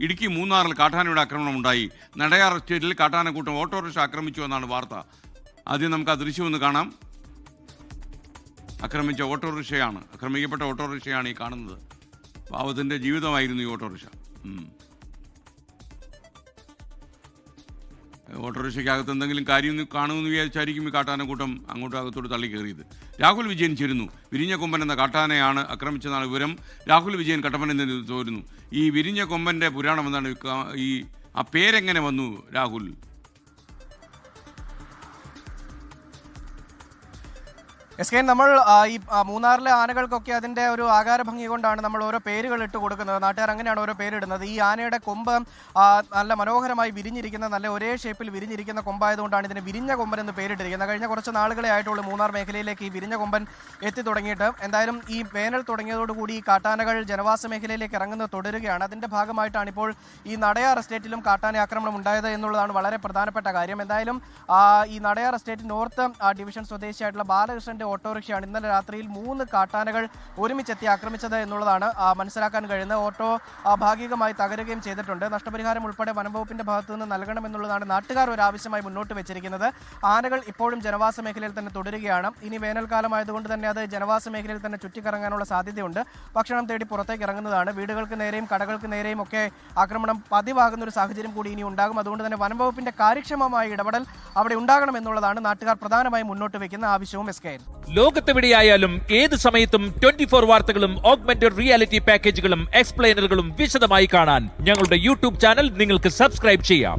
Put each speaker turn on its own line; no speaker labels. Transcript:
ഇടുക്കി മൂന്നാറിൽ കാട്ടാനയുടെ ആക്രമണം ഉണ്ടായി. നടയാർ എസ്റ്റേറ്റിൽ കാട്ടാനക്കൂട്ടം ഓട്ടോറിക്ഷ ആക്രമിച്ചു എന്നാണ് വാർത്ത. ആദ്യം നമുക്ക് ആ ദൃശ്യം ഒന്ന് കാണാം. ആക്രമിച്ച ഓട്ടോറിക്ഷയാണ് ആക്രമിക്കപ്പെട്ട ഓട്ടോറിക്ഷയാണ് ഈ കാണുന്നത്. പാവത്തിന്റെ ജീവിതമായിരുന്നു ഈ ഓട്ടോറിക്ഷ. ഓട്ടോറിക്ഷയ്ക്കകത്ത് എന്തെങ്കിലും കാര്യം കാണുമെന്ന് വിചാരിച്ചായിരിക്കും ഈ കാട്ടാനക്കൂട്ടം അങ്ങോട്ടും അകത്തോട്ട് തള്ളി കയറിയത് രാഹുൽ വിജയൻ ചെരുന്നു. വിരിഞ്ഞ കൊമ്പൻ എന്ന കാട്ടാനയാണ് ആക്രമിച്ചതാണ് വിവരം രാഹുൽ വിജയൻ കട്ടപ്പന തോരുന്നു. ഈ വിരിഞ്ഞ കൊമ്പന്റെ പുരാണം എന്താണ്? ഈ ആ പേരെങ്ങനെ വന്നു രാഹുൽ?
എസ് കെ നമ്മൾ ഈ മൂന്നാറിലെ ആനകൾക്കൊക്കെ അതിന്റെ ഒരു ആകാര ഭംഗി കൊണ്ടാണ് നമ്മൾ ഓരോ പേരുകൾ ഇട്ട് കൊടുക്കുന്നത്. നാട്ടുകാർ അങ്ങനെയാണ് ഓരോ പേരിടുന്നത്. ഈ ആനയുടെ കൊമ്പ് നല്ല മനോഹരമായി വിരിഞ്ഞിരിക്കുന്ന നല്ല ഒരേ ഷേപ്പിൽ വിരിഞ്ഞിരിക്കുന്ന കൊമ്പായതുകൊണ്ടാണ് ഇതിന് വിരിഞ്ഞ കൊമ്പൻ എന്ന് പേരിട്ടിരിക്കുന്നത്. കഴിഞ്ഞ കുറച്ച് നാളുകളെ ആയിട്ടുള്ളൂ മൂന്നാർ മേഖലയിലേക്ക് ഈ വിരിഞ്ഞ കൊമ്പൻ എത്തി തുടങ്ങിയിട്ട്. എന്തായാലും ഈ വേനൽ തുടങ്ങിയതോടുകൂടി ഈ കാട്ടാനകൾ ജനവാസ മേഖലയിലേക്ക് ഇറങ്ങുന്നത് തുടരുകയാണ്. അതിന്റെ ഭാഗമായിട്ടാണ് ഇപ്പോൾ ഈ നടയാർ എസ്റ്റേറ്റിലും കാട്ടാന ആക്രമണം ഉണ്ടായത് എന്നുള്ളതാണ് വളരെ പ്രധാനപ്പെട്ട കാര്യം. എന്തായാലും ഈ നടയാർ എസ്റ്റേറ്റ് നോർത്ത് ഡിവിഷൻ സ്വദേശിയായിട്ടുള്ള ബാലകൃഷ്ണന്റെ ഓട്ടോറിക്ഷയാണ് ഇന്നലെ രാത്രിയിൽ മൂന്ന് കാട്ടാനകൾ ഒരുമിച്ചെത്തി ആക്രമിച്ചത് എന്നുള്ളതാണ് മനസ്സിലാക്കാൻ കഴിയുന്നത് ഓട്ടോ ഭാഗികമായി തകരുകയും ചെയ്തിട്ടുണ്ട്. നഷ്ടപരിഹാരം ഉൾപ്പെടെ വനംവകുപ്പിന്റെ ഭാഗത്തു നിന്ന് നൽകണമെന്നുള്ളതാണ് നാട്ടുകാർ ഒരു ആവശ്യമായി മുന്നോട്ട് വെച്ചിരിക്കുന്നത്. ആനകൾ ഇപ്പോഴും ജനവാസ മേഖലയിൽ തന്നെ തുടരുകയാണ്. ഇനി വേനൽക്കാലമായതുകൊണ്ട് തന്നെ അത് ജനവാസ മേഖലയിൽ തന്നെ ചുറ്റിക്കറങ്ങാനുള്ള സാധ്യതയുണ്ട്. ഭക്ഷണം തേടി പുറത്തേക്ക് ഇറങ്ങുന്നതാണ്. വീടുകൾക്ക് നേരെയും കടകൾക്ക് നേരെയും ഒക്കെ ആക്രമണം പതിവാകുന്ന ഒരു സാഹചര്യം കൂടി ഇനി ഉണ്ടാകും. അതുകൊണ്ട് തന്നെ വനംവകുപ്പിന്റെ കാര്യക്ഷമമായ ഇടപെടൽ അവിടെ ഉണ്ടാകണം എന്നുള്ളതാണ് നാട്ടുകാർ പ്രധാനമായും മുന്നോട്ട് വെക്കുന്ന ആവശ്യവും എസ് കെ
ലോകത്തെവിടെയായാലും ഏത് സമയത്തും ട്വന്റി ഫോർ വാർത്തകളും ഓഗ്മെന്റഡ് റിയാലിറ്റി പാക്കേജുകളും എക്സ്പ്ലെയിനറുകളും വിശദമായി കാണാൻ ഞങ്ങളുടെ യൂട്യൂബ് ചാനൽ നിങ്ങൾക്ക് സബ്സ്ക്രൈബ് ചെയ്യാം.